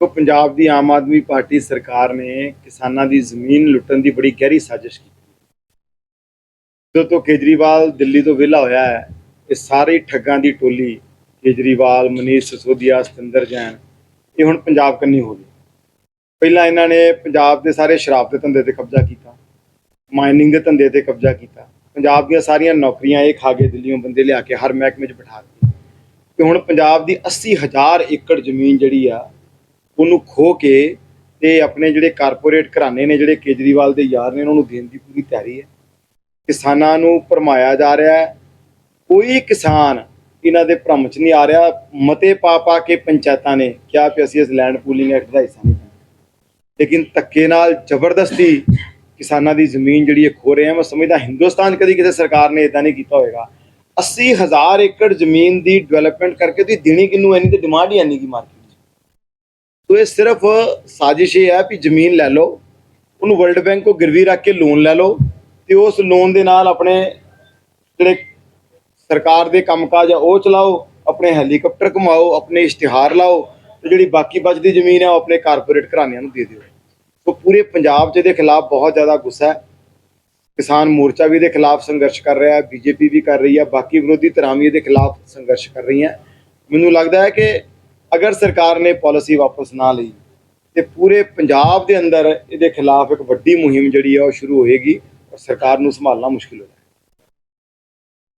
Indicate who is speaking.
Speaker 1: ਤੋਂ ਪੰਜਾਬ ਦੀ ਆਮ ਆਦਮੀ ਪਾਰਟੀ ਸਰਕਾਰ ਨੇ ਕਿਸਾਨਾਂ ਦੀ ਜ਼ਮੀਨ ਲੁੱਟਣ ਦੀ ਬੜੀ ਗਹਿਰੀ ਸਾਜ਼ਿਸ਼ ਕੀਤੀ। ਜਦੋਂ ਤੋਂ ਕੇਜਰੀਵਾਲ ਦਿੱਲੀ ਤੋਂ ਵਿਹਲਾ ਹੋਇਆ ਹੈ, ਇਹ ਸਾਰੇ ਠੱਗਾਂ ਦੀ ਟੋਲੀ ਕੇਜਰੀਵਾਲ, ਮਨੀਸ਼ ਸਿਸੋਦੀਆ, ਸਤਿੰਦਰ ਜੈਨ, ਇਹ ਹੁਣ ਪੰਜਾਬ ਕੰਨੀ ਹੋ ਗਈ ਪਹਿਲਾਂ ਇਹਨਾਂ ਨੇ ਪੰਜਾਬ ਦੇ ਸਾਰੇ ਸ਼ਰਾਬ ਦੇ ਧੰਦੇ ਤੇ ਕਬਜ਼ਾ ਕੀਤਾ, ਮਾਈਨਿੰਗ ਦੇ ਧੰਦੇ ਤੇ ਕਬਜ਼ਾ ਕੀਤਾ। ਪੰਜਾਬ ਦੀਆਂ ਸਾਰੀਆਂ ਨੌਕਰੀਆਂ ਇਹ ਖਾ ਕੇ ਦਿੱਲੀੋਂ ਬੰਦੇ ਲਿਆ ਕੇ ਹਰ ਮਹਿਕਮੇ 'ਚ ਬਿਠਾ ਦਿੱਤੇ। ਤੇ ਹੁਣ ਪੰਜਾਬ ਦੀ 80000 ਏਕੜ ਜ਼ਮੀਨ ਜਿਹੜੀ ਆ ਉਹਨੂੰ ਖੋ ਕੇ ਤੇ ਆਪਣੇ ਜਿਹੜੇ ਕਾਰਪੋਰੇਟ ਘਰਾਣੇ ਨੇ, ਜਿਹੜੇ ਕੇਜਰੀਵਾਲ ਦੇ ਯਾਰ ਨੇ, ਉਹਨਾਂ ਨੂੰ ਦੇਣ ਦੀ ਪੂਰੀ ਤਿਆਰੀ ਹੈ। ਕਿਸਾਨਾਂ ਨੂੰ ਭਰਮਾਇਆ ਜਾ ਰਿਹਾ ਹੈ। ਕੋਈ ਕਿਸਾਨ ਇਹਨਾਂ ਦੇ ਭਰਮ 'ਚ ਨਹੀਂ ਆ ਰਿਹਾ। ਮਤੇ ਪਾ ਪਾ ਕੇ ਪੰਚਾਇਤਾਂ ਨੇ ਕਿਹਾ ਕਿ ਅਸੀਂ ਇਸ ਲੈਂਡ ਪੂਲਿੰਗ ਐਕਟ ਦਾ ਹਿੱਸਾ ਨਹੀਂ ਲੇਕਿਨ ਧੱਕੇ ਨਾਲ ਜ਼ਬਰਦਸਤੀ ਕਿਸਾਨਾਂ ਦੀ ਜ਼ਮੀਨ ਜਿਹੜੀ ਹੈ ਖੋ ਰਹੇ ਆ ਮੈਂ ਸਮਝਦਾ ਹਿੰਦੁਸਤਾਨ ਕਦੀ ਕਿਸੇ ਸਰਕਾਰ ਨੇ ਇਦਾਂ ਨਹੀਂ ਕੀਤਾ ਹੋਵੇਗਾ 80000 ਏਕੜ ਜ਼ਮੀਨ ਦੀ ਡਿਵੈਲਪਮੈਂਟ ਕਰਕੇ ਤੁਸੀਂ ਦੇਣੀ ਕਿੰਨੂੰ ਐਨੀ ਤੇ ਡਿਮਾਂਡ ਹੀ ਐਨੀ ਕੀ ਮਾਰਕੀਟ ਤੋ ਇਹ ਸਿਰਫ ਸਾਜ਼ਿਸ਼ ਇਹ ਹੈ ਕਿ ਜ਼ਮੀਨ ਲੈ ਲਓ, ਉਹਨੂੰ ਵਰਲਡ ਬੈਂਕ ਕੋ ਗਿਰਵੀ ਰੱਖ ਕੇ ਲੋਨ ਲੈ ਲਓ ਤੇ ਉਸ ਲੋਨ ਦੇ ਨਾਲ ਆਪਣੇ ਜਿਹੜੇ ਸਰਕਾਰ ਦੇ ਕੰਮਕਾਜ ਆ, ਉਹ ਚਲਾਓ, ਆਪਣੇ ਹੈਲੀਕਾਪਟਰ ਕਮਾਓ ਆਪਣੇ ਇਸ਼ਤਿਹਾਰ ਲਾਓ ਤੇ ਜਿਹੜੀ ਬਾਕੀ ਬਚਦੀ ਜ਼ਮੀਨ ਹੈ ਉਹ ਆਪਣੇ ਕਾਰਪੋਰੇਟ ਘਰਾਣਿਆਂ ਨੂੰ ਦੇ ਦਿਓ। ਸੋ ਪੂਰੇ ਪੰਜਾਬ 'ਚ ਇਹਦੇ ਖਿਲਾਫ ਬਹੁਤ ਜ਼ਿਆਦਾ ਗੁੱਸਾ ਹੈ। ਕਿਸਾਨ ਮੋਰਚਾ ਵੀ ਇਹਦੇ ਖਿਲਾਫ ਸੰਘਰਸ਼ ਕਰ ਰਿਹਾ ਹੈ, ਬੀਜੇਪੀ ਵੀ ਕਰ ਰਹੀ ਹੈ, ਬਾਕੀ ਵਿਰੋਧੀ ਧਿਰਾਂ ਵੀ ਇਹਦੇ ਖਿਲਾਫ ਸੰਘਰਸ਼ ਕਰ ਰਹੀਆਂ। ਮੈਨੂੰ ਲੱਗਦਾ ਹੈ ਕਿ ਅਗਰ ਸਰਕਾਰ ਨੇ ਪਾਲਿਸੀ ਵਾਪਸ ਨਾ ਲਈ, ਤੇ ਪੂਰੇ ਪੰਜਾਬ ਦੇ ਅੰਦਰ ਇਹਦੇ ਖਿਲਾਫ ਇੱਕ ਵੱਡੀ ਮੁਹਿੰਮ ਜਿਹੜੀ ਆ ਉਹ ਸ਼ੁਰੂ ਹੋਏਗੀ ਔਰ ਸਰਕਾਰ ਨੂੰ ਸੰਭਾਲਣਾ ਮੁਸ਼ਕਿਲ ਹੋ ਜਾਏਗਾ।